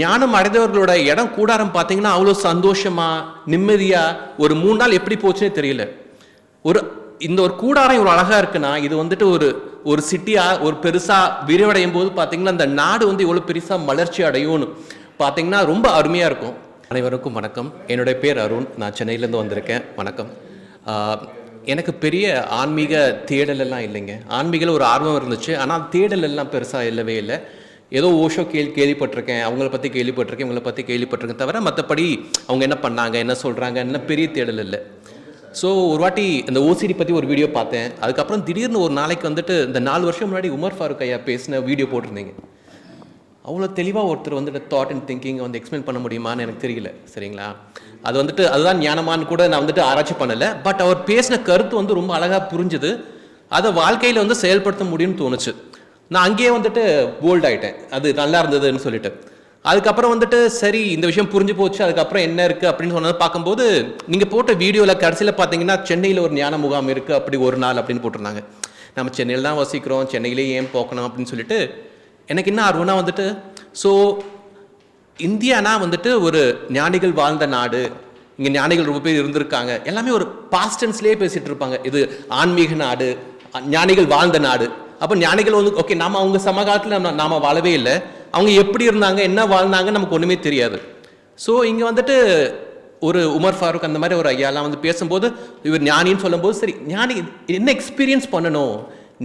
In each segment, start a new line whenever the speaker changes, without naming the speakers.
ஞானம் அடைந்தவர்களோட இடம் கூடாரம் பார்த்தீங்கன்னா அவ்வளோ சந்தோஷமா நிம்மதியா ஒரு மூணு நாள் எப்படி போச்சுன்னே தெரியல. ஒரு இந்த ஒரு கூடாரம் இவ்வளோ அழகா இருக்குன்னா இது வந்துட்டு ஒரு ஒரு சிட்டியா ஒரு பெருசா விரிவடையும் போது பார்த்தீங்கன்னா அந்த நாடு வந்து இவ்வளோ பெருசா மலர்ச்சி அடையும்னு பார்த்தீங்கன்னா ரொம்ப அருமையா இருக்கும். அனைவருக்கும் வணக்கம். என்னுடைய பேர் அருண். நான் சென்னையிலேருந்து வந்திருக்கேன். வணக்கம். எனக்கு பெரிய ஆன்மீக தேடல் எல்லாம் இல்லைங்க. ஆன்மீகத்தில் ஒரு ஆர்வம் இருந்துச்சு. ஆனால் தேடல் எல்லாம் பெருசாக இல்லவே இல்லை. ஏதோ ஓஷோ கேள்வி கேள்விப்பட்டிருக்கேன். அவங்கள பற்றி கேள்விப்பட்டிருக்கேன் இவங்கள பற்றி கேள்விப்பட்டிருக்கேன் தவிர மற்றபடி அவங்க என்ன பண்ணாங்க என்ன சொல்கிறாங்க என்ன பெரிய தேடல் இல்லை. ஸோ ஒரு வாட்டி இந்த ஓசிடி பற்றி ஒரு வீடியோ பார்த்தேன். அதுக்கப்புறம் திடீர்னு ஒரு நாளைக்கு வந்துட்டு இந்த நாலு வருஷம் முன்னாடி உமர் ஃபாரூக் ஐயா பேசின வீடியோ போட்டிருந்தீங்க. அவ்வளோ தெளிவாக ஒருத்தர் வந்துட்டு தாட் அண்ட் திங்கிங் வந்து எக்ஸ்பிளைன் பண்ண முடியுமான்னு எனக்கு தெரியல. சரிங்களா? அது வந்துட்டு அதுதான் ஞானமான்னு கூட நான் வந்துட்டு ஆராய்ச்சி பண்ணலை. பட் அவர் பேசின கருத்து வந்து ரொம்ப அழகாக புரிஞ்சுது. அதை வாழ்க்கையில் வந்து செயல்படுத்த முடியும்னு தோணுச்சு. நான் அங்கேயே வந்துட்டு போல்ட் ஆகிட்டேன் அது நல்லா இருந்ததுன்னு சொல்லிட்டு. அதுக்கப்புறம் வந்துட்டு சரி இந்த விஷயம் புரிஞ்சு போச்சு அதுக்கப்புறம் என்ன இருக்குது அப்படின்னு சொன்னதை பார்க்கும்போது நீங்கள் போட்ட வீடியோவில் கடைசியில் பார்த்தீங்கன்னா சென்னையில் ஒரு ஞான முகாம் இருக்குது அப்படி ஒரு நாள் அப்படின்னு போட்டிருந்தாங்க. நம்ம சென்னையில் தான் வசிக்கிறோம் சென்னையிலே ஏன் போக்கணும் அப்படின்னு சொல்லிட்டு எனக்கு என்ன ஆர்வம்னா வந்துட்டு ஸோ இந்தியானா வந்துட்டு ஒரு ஞானிகள் வாழ்ந்த நாடு இங்கே ஞானிகள் ரொம்ப பேர் இருந்திருக்காங்க எல்லாமே ஒரு பாஸ்டன்ஸ்லேயே பேசிகிட்டு இருப்பாங்க. இது ஆன்மீக நாடு ஞானிகள் வாழ்ந்த நாடு அப்போ ஞானிகள் வந்து ஓகே நாம அவங்க சமகாலத்தில் நம்ம நாம் வாழவே இல்லை. அவங்க எப்படி இருந்தாங்க என்ன வாழ்ந்தாங்க நமக்கு ஒன்றுமே தெரியாது. ஸோ இங்கே வந்துட்டு ஒரு உமர் ஃபாரூக் அந்த மாதிரி ஒரு ஐயாலாம் வந்து பேசும்போது இவர் ஞானின்னு சொல்லும்போது சரி ஞானி என்ன எக்ஸ்பீரியன்ஸ் பண்ணணும்?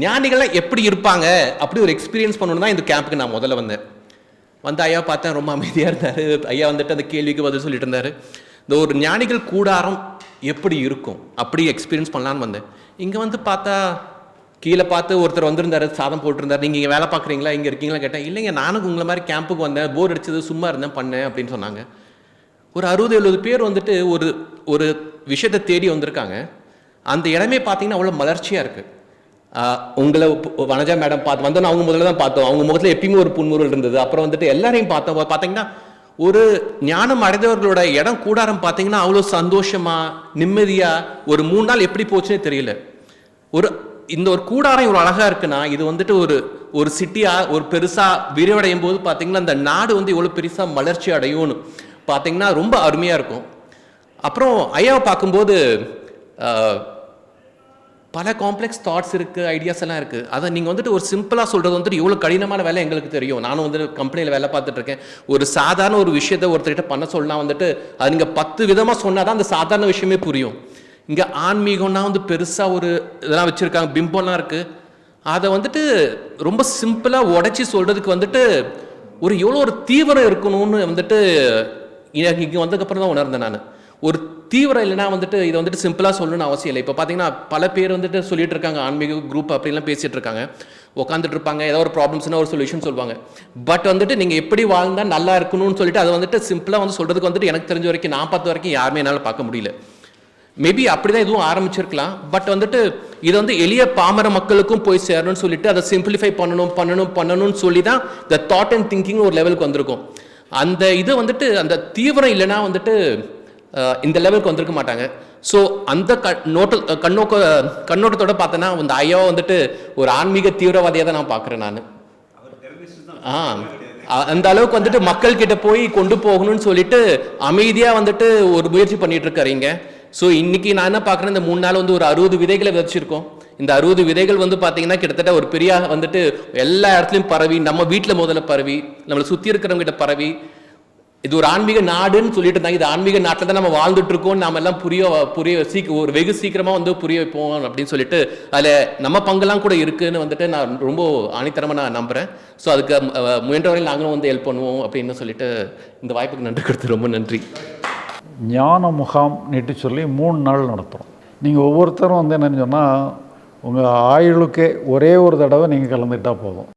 ஞானிகள்லாம் எப்படி இருப்பாங்க? அப்படி ஒரு எக்ஸ்பீரியன்ஸ் பண்ணணும் தான் இந்த கேம்புக்கு நான் முதல்ல வந்தேன். வந்து ஐயா பார்த்தேன் ரொம்ப அமைதியாக இருந்தார். ஐயா வந்துட்டு அந்த கேள்விக்கு பதில் சொல்லிட்டு இருந்தார். இந்த ஒரு ஞானிகள் கூடாரம் எப்படி இருக்கும்? அப்படி எக்ஸ்பீரியன்ஸ் பண்ணலான்னு வந்தேன். இங்கே வந்து பார்த்தா கீழே பார்த்து ஒருத்தர் வந்திருந்தாரு சாதம் போட்டிருந்தாரு. நீங்கள் இங்கே வேலை பார்க்குறீங்களா? இங்கே இருக்கீங்களா கேட்டேன். இல்லைங்க நானும் உங்களை மாதிரி கேம்புக்கு வந்தேன். போர் அடிச்சது சும்மா இருந்தேன் பண்ணேன் அப்படின்னு சொன்னாங்க. ஒரு அறுபது எழுபது பேர் வந்துட்டு ஒரு ஒரு விஷயத்தை தேடி வந்திருக்காங்க. அந்த இடமே பார்த்தீங்கன்னா அவ்வளோ மலர்ச்சியாக இருக்குது உங்களை வனஜா மேடம் பார்த்து வந்தோம் அவங்க முதல்ல தான் பார்த்தோம். அவங்க முகத்தில் எப்பயுமே ஒரு புன்முறுவல் இருந்தது. அப்புறம் வந்துட்டு எல்லாரையும் பார்த்தோம். பார்த்தீங்கன்னா ஒரு ஞானம் அடைந்தவர்களோட இடம் கூடாரம் பார்த்தீங்கன்னா அவ்வளோ சந்தோஷமா நிம்மதியா ஒரு மூணு நாள் எப்படி போச்சுன்னே தெரியல. ஒரு இந்த ஒரு கூடாரம் இவ்வளோ அழகாக இருக்குன்னா இது வந்துட்டு ஒரு ஒரு சிட்டியாக ஒரு பெருசாக விரிவடையும் போது பார்த்தீங்கன்னா அந்த நாடு வந்து இவ்வளோ பெருசாக மலர்ச்சி அடையும்னு பார்த்தீங்கன்னா ரொம்ப அருமையாக இருக்கும். அப்புறம் ஐயாவை பார்க்கும்போது பல காம்ப்ளெக்ஸ் தாட்ஸ் இருக்குது ஐடியாஸ் எல்லாம் இருக்குது அதை நீங்கள் வந்துட்டு ஒரு சிம்பிளாக சொல்கிறது வந்துட்டு இவ்வளோ கடினமான வேலை எங்களுக்கு தெரியும். நானும் வந்துட்டு கம்பெனியில் வேலை பார்த்துட்ருக்கேன் ஒரு சாதாரண ஒரு விஷயத்தை ஒருத்தர்கிட்ட பண்ண சொல்லலாம் வந்துட்டு அது நீங்கள் பத்து விதமாக சொன்னால் தான் அந்த சாதாரண விஷயமே புரியும். இங்கே ஆன்மீகம்னா வந்து பெருசாக ஒரு இதெல்லாம் வச்சுருக்காங்க பிம்பம்லாம் இருக்குது அதை வந்துட்டு ரொம்ப சிம்பிளாக உடைச்சி சொல்கிறதுக்கு வந்துட்டு ஒரு எவ்வளோ ஒரு தீவிரம் இருக்கணும்னு வந்துட்டு எனக்கு இங்கே வந்ததுக்கப்புறம் தான் உணர்ந்தேன் நான். ஒரு தீவிரம் இல்லைன்னா வந்துட்டு இதை வந்துட்டு சிம்பிளாக சொல்லணும்னு அவசியம் இல்லை. இப்போ பார்த்தீங்கன்னா பல பேர் வந்துட்டு சொல்லிட்டு இருக்காங்க ஆன்மீக குரூப் அப்படிலாம் பேசிகிட்டு இருக்காங்க. உட்காந்துட்டு இருப்பாங்க ஏதோ ஒரு ப்ராப்ளம்ஸ்னா ஒரு சொல்யூஷன் சொல்லுவாங்க. பட் வந்துட்டு நீங்கள் எப்படி வாழ்ந்தால் நல்லா இருக்கணும்னு சொல்லிட்டு அதை வந்துட்டு சிம்பிளாக வந்து சொல்கிறதுக்கு வந்துட்டு எனக்கு தெரிஞ்ச வரைக்கும் நான் பார்த்த வரைக்கும் யாருமே என்னால் பார்க்க முடியல. மேபி அப்படிதான் இதுவும் ஆரம்பிச்சிருக்கலாம். பட் வந்துட்டு இது வந்து எளிய பாமர மக்களுக்கும் போய் சேரணும்னு சொல்லிட்டு அதை சிம்பிளிஃபை பண்ணணும் பண்ணணும் பண்ணணும்னு சொல்லி தான் இந்த தாட் அண்ட் திங்கிங் ஒரு லெவலுக்கு வந்திருக்கும். அந்த இது வந்துட்டு அந்த தீவிரம் இல்லைன்னா வந்துட்டு இந்த லெவலுக்கு வந்திருக்க மாட்டாங்க. ஸோ அந்த க நோட்ட கண்ணோக்க கண்ணோட்டத்தோட பார்த்தேன்னா அந்த ஐயாவை வந்துட்டு ஒரு ஆன்மீக தீவிரவாதியாக தான் நான் பார்க்குறேன் நான். ஆ அந்த அளவுக்கு வந்துட்டு மக்கள் கிட்ட போய் கொண்டு போகணும்னு சொல்லிட்டு அமைதியாக வந்துட்டு ஒரு முயற்சி பண்ணிட்டு இருக்காருங்க ஸோ இன்னைக்கு நான் என்ன பார்க்குறேன்? இந்த மூணு நாள் வந்து ஒரு அறுபது விதைகளை விதைச்சிருக்கோம். இந்த அறுபது விதைகள் வந்து பார்த்தீங்கன்னா கிட்டத்தட்ட ஒரு பெரிய வந்துட்டு எல்லா இடத்துலையும் பரவி நம்ம வீட்டில் முதல்ல பரவி நம்மளை சுற்றி இருக்கிறவங்க கிட்ட பரவி இது ஒரு ஆன்மீக நாடுன்னு சொல்லிட்டு இருந்தாங்க. இது ஆன்மீக நாட்டில் தான் நம்ம வாழ்ந்துட்டு இருக்கோம் நாம எல்லாம் புரிய புரிய சீக்க ஒரு வெகு சீக்கிரமா வந்து புரிய வைப்போம் அப்படின்னு சொல்லிட்டு அதில் நம்ம பங்கெல்லாம் கூட இருக்குன்னு வந்துட்டு நான் ரொம்ப ஆணித்தரமா நான் நம்புறேன். ஸோ அதுக்கு அஹ், முயன்ற வரையில் நாங்களும் வந்து ஹெல்ப் பண்ணுவோம் அப்படின்னு சொல்லிட்டு இந்த வாய்ப்புக்கு நன்றி கொடுத்து ரொம்ப நன்றி.
ஞான முகாம் நெட்டு சொல்லி மூணு நாள் நடத்துகிறோம் நீங்கள் ஒவ்வொருத்தரும் வந்து என்னன்னு சொன்னால் உங்கள் ஆயுளுக்கே ஒரே ஒரு தடவை நீங்கள் கலந்துக்கிட்டால் போதும்.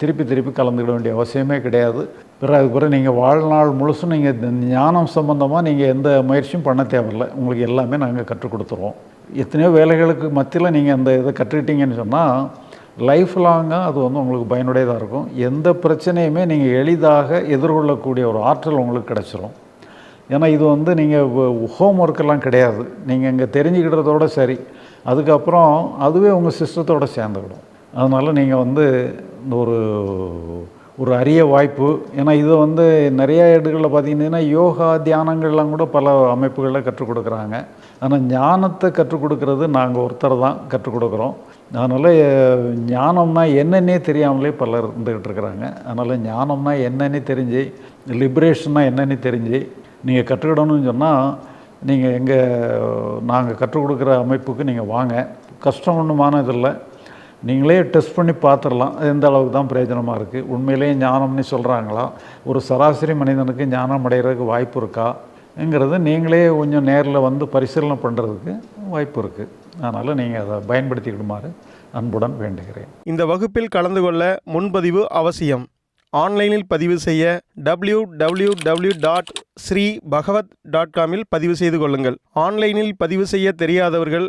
திருப்பி திருப்பி கலந்துக்கிட வேண்டிய அவசியமே கிடையாது. பிறகு அதுக்கு பிறகு நீங்கள் வாழ்நாள் முழுசும் நீங்கள் ஞானம் சம்மந்தமாக நீங்கள் எந்த முயற்சியும் பண்ண தேவையில்லை. உங்களுக்கு எல்லாமே நாங்கள் கற்றுக் கொடுத்துருவோம். எத்தனையோ வேலைகளுக்கு மத்தியில் நீங்கள் அந்த இதை கற்றுக்கிட்டீங்கன்னு சொன்னால் லைஃப் லாங்காக அது வந்து உங்களுக்கு பயனுடையதாக இருக்கும். எந்த பிரச்சனையுமே நீங்கள் எளிதாக எதிர்கொள்ளக்கூடிய ஒரு ஆற்றல் உங்களுக்கு கிடச்சிரும். ஏன்னா இது வந்து நீங்கள் ஹோம் ஒர்க்கெல்லாம் கிடையாது. நீங்கள் இங்கே தெரிஞ்சுக்கிட்டதோட சரி. அதுக்கப்புறம் அதுவே உங்கள் சிஸ்டத்தோட சேர்ந்துக்கிடும். அதனால் நீங்கள் வந்து இந்த ஒரு ஒரு அரிய வாய்ப்பு. ஏன்னா இது வந்து நிறையா இடங்களில் பார்த்தீங்கன்னா யோகா தியானங்கள்லாம் கூட பல அமைப்புகளில் கற்றுக் கொடுக்குறாங்க. ஆனால் ஞானத்தை கற்றுக் கொடுக்கறது நாங்கள் ஒருத்தர் தான் கற்றுக் கொடுக்குறோம். அதனால் ஞானம்னா என்னன்னே தெரியாமலே பலர் இருந்துக்கிட்டு இருக்கிறாங்க. அதனால் ஞானம்னா என்னன்னே தெரிஞ்சு லிபரேஷன்னா என்னன்னே தெரிஞ்சு நீங்கள் கற்றுக்கிடணும்னு சொன்னால் நீங்கள் எங்கள் நாங்கள் கற்றுக் கொடுக்குற அமைப்புக்கு நீங்கள் வாங்க. கஷ்டம் ஒன்றுமான இதில்லை நீங்களே டெஸ்ட் பண்ணி பார்த்துடலாம் எந்த அளவுக்கு தான் பிரயோஜனமாக இருக்குது உண்மையிலேயே ஞானம்னு சொல்கிறாங்களா ஒரு சராசரி மனிதனுக்கு ஞானம் அடைகிறதுக்கு வாய்ப்பு இருக்கா? ங்கிறது நீங்களே கொஞ்சம் நேரில் வந்து பரிசீலனை பண்ணுறதுக்கு வாய்ப்பு இருக்குது அதனால் நீங்கள் அதை பயன்படுத்திக்கிடுமாறு அன்புடன் வேண்டுகிறேன்.
இந்த வகுப்பில் கலந்து கொள்ள முன்பதிவு அவசியம். ஆன்லைனில் பதிவு செய்ய W W W dot Sri Bhagavad dot காமில் பதிவு செய்து கொள்ளுங்கள். ஆன்லைனில் பதிவு செய்ய தெரியாதவர்கள்